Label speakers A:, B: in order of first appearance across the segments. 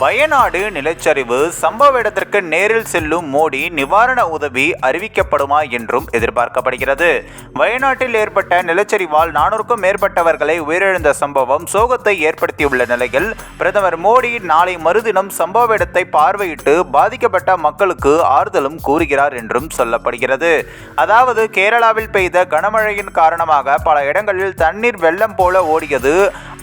A: வயநாடு நிலச்சரிவு சம்பவ இடத்திற்கு நேரில் செல்லும் மோடி நிவாரண உதவி அறிவிக்கப்படுமா என்றும் எதிர்பார்க்கப்படுகிறது. வயநாட்டில் ஏற்பட்ட நிலச்சரிவால் நானூறுக்கும் மேற்பட்டவர்களை உயிரிழந்த சம்பவம் சோகத்தை ஏற்படுத்தியுள்ள நிலையில் பிரதமர் மோடி நாளை மறுதினம் சம்பவ இடத்தை பார்வையிட்டு பாதிக்கப்பட்ட மக்களுக்கு ஆறுதலும் கூறுகிறார் என்றும் சொல்லப்படுகிறது. அதாவது கேரளாவில் பெய்த கனமழையின் காரணமாக பல இடங்களில் தண்ணீர் வெள்ளம் போல ஓடியது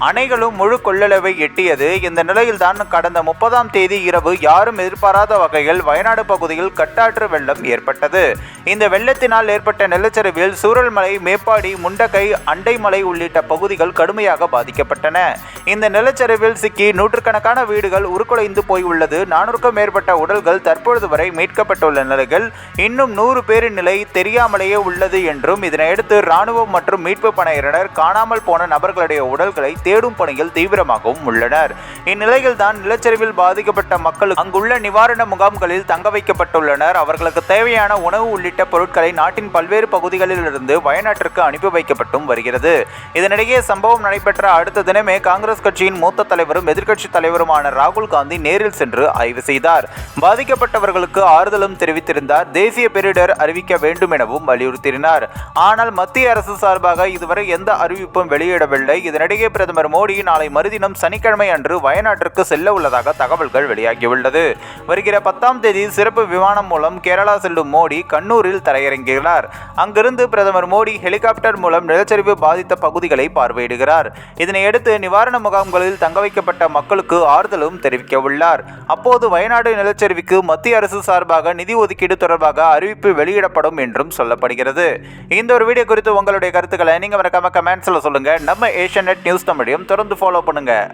A: அணைகளும் முழு கொள்ளளவை எட்டியது. இந்த நிலையில்தான் கடந்த முப்பதாம் தேதி இரவு யாரும் எதிர்பாராத வகையில் வயநாடு பகுதியில் கட்டாற்று வெள்ளம் ஏற்பட்டது. இந்த வெள்ளத்தினால் ஏற்பட்ட நிலச்சரிவில் சூரல்மலை மேப்பாடி முண்டகை அண்டைமலை உள்ளிட்ட பகுதிகள் கடுமையாக பாதிக்கப்பட்டன. இந்த நிலச்சரிவில் சிக்கி நூற்றுக்கணக்கான வீடுகள் உருக்குலைந்து போய் உள்ளது நானூறுக்கும் மேற்பட்ட உடல்கள் தற்பொழுது வரை மீட்கப்பட்டுள்ள நிலையில் இன்னும் நூறு பேரின் நிலை தெரியாமலேயே உள்ளது என்றும் இதனையடுத்து ராணுவம் மற்றும் மீட்பு பணியினர் காணாமல் போன நபர்களுடைய உடல்களை தேடும் பணியில் தீவிரமாகவும் உள்ளனர். இந்நிலையில் தான் நிலச்சரிவில் பாதிக்கப்பட்ட மக்கள் அங்குள்ள நிவாரண முகாம்களில் தங்க வைக்கப்பட்டுள்ளனர். அவர்களுக்கு தேவையான உணவு உள்ளிட்ட பொருட்களை நாட்டின் பல்வேறு பகுதிகளிலிருந்து வயநாட்டிற்கு அனுப்பி வைக்கப்பட்டும் வருகிறது. இதனிடையே சம்பவம் நடைபெற்ற அடுத்த தினமே காங்கிரஸ் கட்சியின் மூத்த தலைவரும் எதிர்க்கட்சி தலைவருமான ராகுல் காந்தி நேரில் சென்று ஆய்வு செய்தார். பாதிக்கப்பட்டவர்களுக்கு ஆறுதலும் தெரிவித்திருந்தார். தேசிய பேரிடர் அறிவிக்க வேண்டும் எனவும் வலியுறுத்தினார். ஆனால் மத்திய அரசு சார்பாக இதுவரை எந்த அறிவிப்பும் வெளியிடவில்லை. இதனிடையே பிரதமர் மோடி நாளை மறுதினம் சனிக்கிழமை அன்று வயநாட்டிற்கு செல்ல உள்ளதாக தகவல்கள் வெளியாகியுள்ளது. வருகிற பத்தாம் தேதி சிறப்பு விமானம் மூலம் கேரளா செல்லும் மோடி கண்ணூரில் தரையிறங்குகிறார் அங்கிருந்து பிரதமர் மோடி ஹெலிகாப்டர் மூலம் நிலச்சரிவு பாதித்த பகுதிகளை பார்வையிடுகிறார். இதனையடுத்து நிவாரண முகாம்களில் தங்க வைக்கப்பட்ட மக்களுக்கு ஆறுதலும் தெரிவிக்க உள்ளார் அப்போது வயநாடு நிலச்சரிவுக்கு மத்திய அரசு சார்பாக நிதி ஒதுக்கீடு தொடர்பாக அறிவிப்பு வெளியிடப்படும் என்றும் சொல்லப்படுகிறது. இந்த ஒரு வீடியோ குறித்து உங்களுடைய கருத்துக்களை நீங்க மறக்காம கமெண்ட்ஸ்ல சொல்லுங்க. நம்ம ஏஷியநெட் நியூஸ் தமிழ் தமிழையும் தொடர்ந்து ஃபாலோ பண்ணுங்கள்